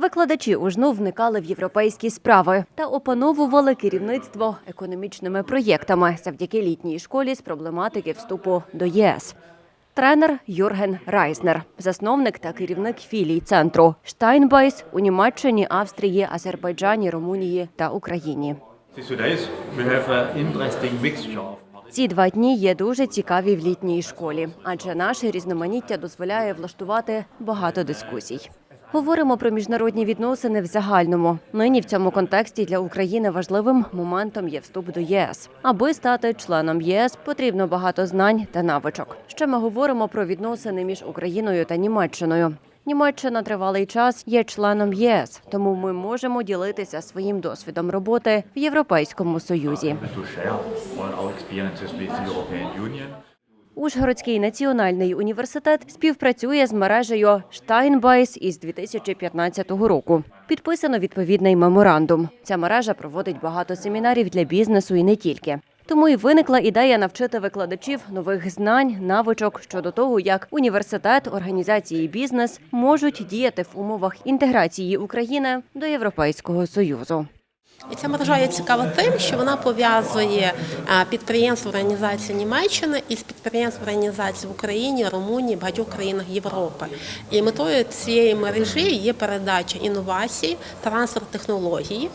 Викладачі УЖНУ вникали в європейські справи та опановували керівництво економічними проєктами завдяки літній школі з проблематики вступу до ЄС. Тренер Юрген Райзнер, засновник та керівник філій центру Штайнбайс у Німеччині, Австрії, Азербайджані, Румунії та Україні. Ці два дні є дуже цікаві в літній школі, адже наше різноманіття дозволяє влаштувати багато дискусій. Говоримо про міжнародні відносини в загальному. Нині в цьому контексті для України важливим моментом є вступ до ЄС. Аби стати членом ЄС, потрібно багато знань та навичок. Ще ми говоримо про відносини між Україною та Німеччиною. Німеччина тривалий час є членом ЄС, тому ми можемо ділитися своїм досвідом роботи в Європейському Союзі. Ужгородський національний університет співпрацює з мережею Штайнбайс із 2015 року. Підписано відповідний меморандум. Ця мережа проводить багато семінарів для бізнесу і не тільки. Тому і виникла ідея навчити викладачів нових знань, навичок щодо того, як університет, організації і бізнес можуть діяти в умовах інтеграції України до Європейського союзу. І ця мережа є цікава тим, що вона пов'язує е, підприємства організації Німеччини із підприємств організацій в Україні, Румунії, багатьох країнах Європи. І метою цієї мережі є передача інновацій, трансфер технологій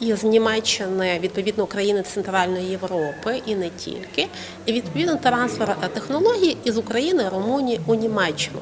із Німеччини відповідно України Центральної Європи і не тільки, і відповідно трансфер е, технологій із України, Румунії у Німеччину.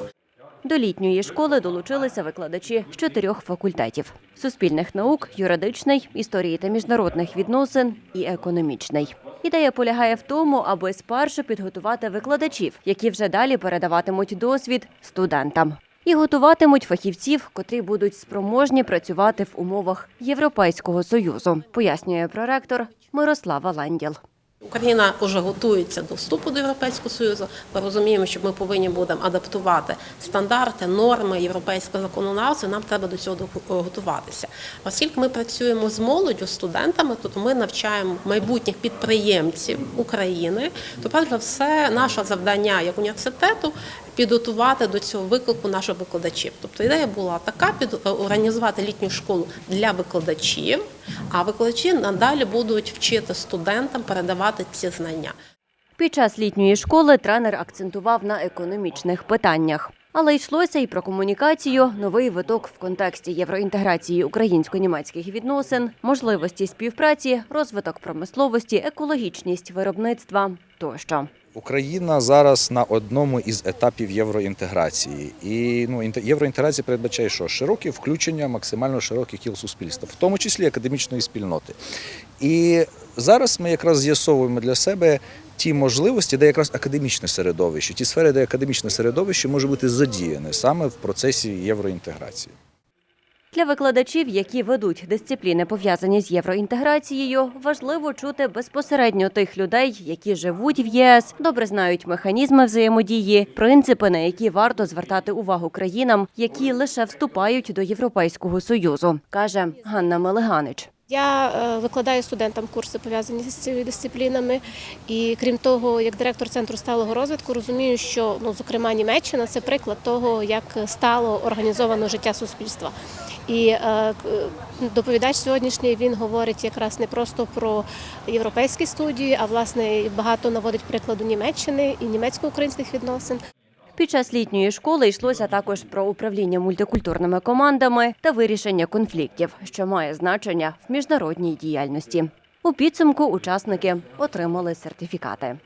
До літньої школи долучилися викладачі з чотирьох факультетів: суспільних наук, юридичний, історії та міжнародних відносин і економічний. Ідея полягає в тому, аби спершу підготувати викладачів, які вже далі передаватимуть досвід студентам. І готуватимуть фахівців, котрі будуть спроможні працювати в умовах Європейського союзу, пояснює проректор Мирослава Ланділ. Україна вже готується до вступу до Європейського Союзу. Ми розуміємо, що ми повинні будемо адаптувати стандарти, норми європейського законодавства. Нам треба до цього до- готуватися. Оскільки ми працюємо з молоддю, студентами, то ми навчаємо майбутніх підприємців України. То перш за все, наше завдання як університету підготувати до цього виклику наших викладачів. Тобто ідея була така: під організувати літню школу для викладачів, а викладачі надалі будуть вчити студентам передавати ці знання. Під час літньої школи тренер акцентував на економічних питаннях. Але йшлося і про комунікацію, новий виток в контексті євроінтеграції українсько-німецьких відносин, можливості співпраці, розвиток промисловості, екологічність виробництва тощо. Україна зараз на одному із етапів євроінтеграції. І ну, євроінтеграція передбачає, що широке включення максимально широких кіл суспільства, в тому числі академічної спільноти. І зараз ми якраз з'ясовуємо для себе ті можливості, де якраз академічне середовище, ті сфери, де академічне середовище може бути задіяне саме в процесі євроінтеграції. Для викладачів, які ведуть дисципліни, пов'язані з євроінтеграцією, важливо чути безпосередньо тих людей, які живуть в єС, добре знають механізми взаємодії, принципи, на які варто звертати увагу країнам, які лише вступають до Європейського союзу, каже Ганна Мелеганич. Я е, викладаю студентам курси пов'язані з цими дисциплінами. І крім того, як директор центру сталого розвитку, розумію, що ну, зокрема Німеччина це приклад того, як стало організовано життя суспільства. І е, доповідач сьогоднішній він говорить якраз не просто про європейські студії, а власне багато наводить прикладу Німеччини і німецько-українських відносин. Під час літньої школи йшлося також про управління мультикультурними командами та вирішення конфліктів, що має значення в міжнародній діяльності. У підсумку учасники отримали сертифікати.